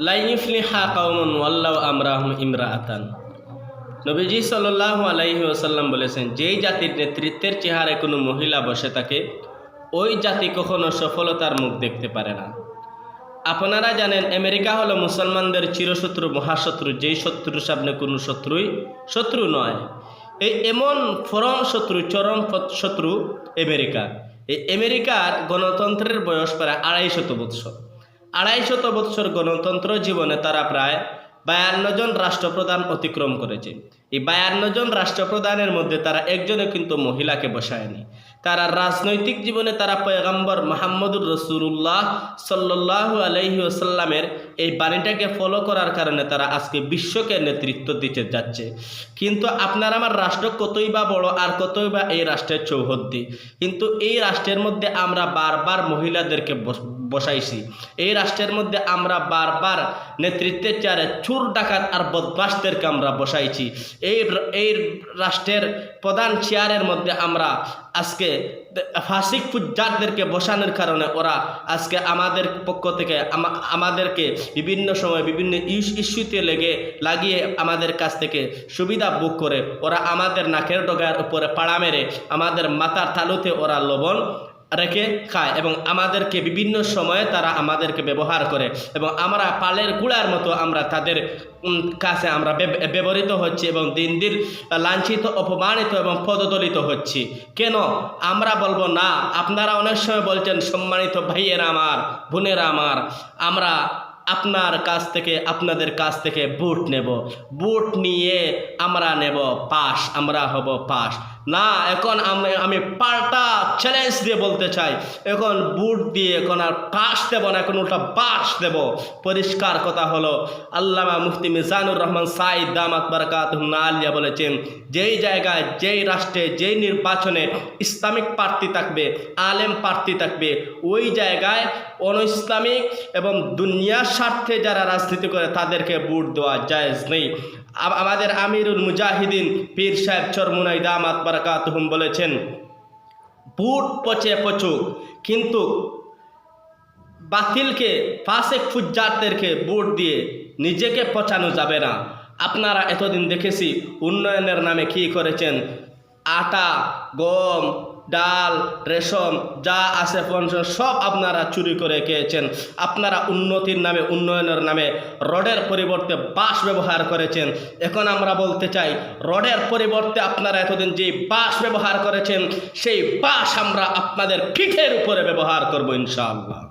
লাইফলি হা কাউমন ওয়াল্লাহ আমরাহম ইমরাআতান। নবীজি সাল্লাহ আলাইহি ওসাল্লাম বলেছেন, যেই জাতির নেতৃত্বের চেহারায় কোনো মহিলা বসে থাকে, ওই জাতি কখনো সফলতার মুখ দেখতে পারে না। আপনারা জানেন, আমেরিকা হলো মুসলমানদের চিরশত্রু, মহাশত্রু, যেই শত্রুর সামনে কোনো শত্রুই শত্রু নয়। এই এমন ফরম শত্রু, চরম শত্রু আমেরিকা। এই আমেরিকার গণতন্ত্রের বয়স প্রায় আড়াইশত বৎসর। আড়াইশত বৎসর গণতন্ত্র জীবনে তারা প্রায় বায়ান্ন জন রাষ্ট্রপ্রধান অতিক্রম করেছে। এই বায়ান্ন জন রাষ্ট্রপ্রধানের মধ্যে তারা একজনে কিন্তু মহিলাকে বসায়নি। তারা রাজনৈতিক জীবনে তারা পয়গম্বর মাহমুদুর রসুল্লাহ সাল্লাহু আলহি আসাল্লামের এই বাণীটাকে ফলো করার কারণে তারা আজকে বিশ্বকে নেতৃত্ব দিতে যাচ্ছে। কিন্তু আপনার আমার রাষ্ট্র কতই বা বড় আর কতই বা এই রাষ্ট্রের চৌহদ্দি? কিন্তু এই রাষ্ট্রের মধ্যে আমরা বারবার মহিলাদেরকে বসাইছি। এই রাষ্ট্রের মধ্যে আমরা বারবার নেতৃত্বের চেয়ারে চুর, ডাকাত আর বদমাসদেরকে আমরা বসাইছি। এই এই রাষ্ট্রের প্রধান চেয়ারের মধ্যে আমরা আজকে ফাসিক ফুজ্জারদেরকে বসানোর কারণে ওরা আজকে আমাদের পক্ষ থেকে আমাদেরকে বিভিন্ন সময় বিভিন্ন ইস- ইস্যুতে লেগে, লাগিয়ে আমাদের কাছ থেকে সুবিধা বুক করে ওরা আমাদের নাকের ডগার উপরে পাড়া মেরে আমাদের মাথার তালুতে ওরা লবণ রেখে খায় এবং আমাদেরকে বিভিন্ন সময়ে তারা আমাদেরকে ব্যবহার করে এবং আমরা পালের কুড়ার মতো আমরা তাদের কাছে আমরা ব্যবহৃত হচ্ছি এবং দিন দিন লাঞ্ছিত, অপমানিত এবং পদদলিত হচ্ছি। কেন? আমরা বলব, না, আপনারা অনেক সময় বলছেন, সম্মানিত ভাইয়েরা আমার, বোনেরা আমার, আমরা আপনার কাছ থেকে, আপনাদের কাছ থেকে বুট নেব। বুট নিয়ে আমরা নেব পাস আমরা হব পাস না, এখন আমি আমি পাল্টা চ্যালেঞ্জ দিয়ে বলতে চাই। এখন বুট দিয়ে এখন আর পাস দেব না, এখন উল্টা বাস দেব। পরিষ্কার কথা হলো, আল্লামা মুফতি মিজানুর রহমান সাইদ দামাত বারকাত আলিয়া বলেছেন, যেই জায়গায়, যেই রাষ্ট্রে, যেই নির্বাচনে ইসলামিক প্রার্থী থাকবে, আলেম প্রার্থী থাকবে, ওই জায়গায় অন ইসলামিক এবং দুনিয়ার স্বার্থে যারা রাজনীতি করে, তাদেরকে ভোট দেওয়া জায়েজ নেই। আমাদের আমিরুল মুজাহিদিন পীর সাহেব চরমুনাই দামাত বারাকাতুহুম বলেছেন বুট পচে পচুক, কিন্তু বাতিলকে, ফাসেক ফুজ্জারদেরকে ভোট দিয়ে নিজেকে পচানো যাবে না। আপনারা এতদিন দেখেছি, উন্নয়নের নামে কি করেছেন? আটা, গম ডাল, রেশম, যা আছে পঞ্চম সব আপনারা চুরি করে খেয়েছেন। আপনারা উন্নতির নামে, উন্নয়নের নামে রডের পরিবর্তে বাঁশ ব্যবহার করেছেন। এখন আমরা বলতে চাই, রডের পরিবর্তে আপনারা এতদিন যে বাঁশ ব্যবহার করেছেন, সেই বাঁশ আমরা আপনাদের পিঠের উপরে ব্যবহার করব ইনশাআল্লাহ।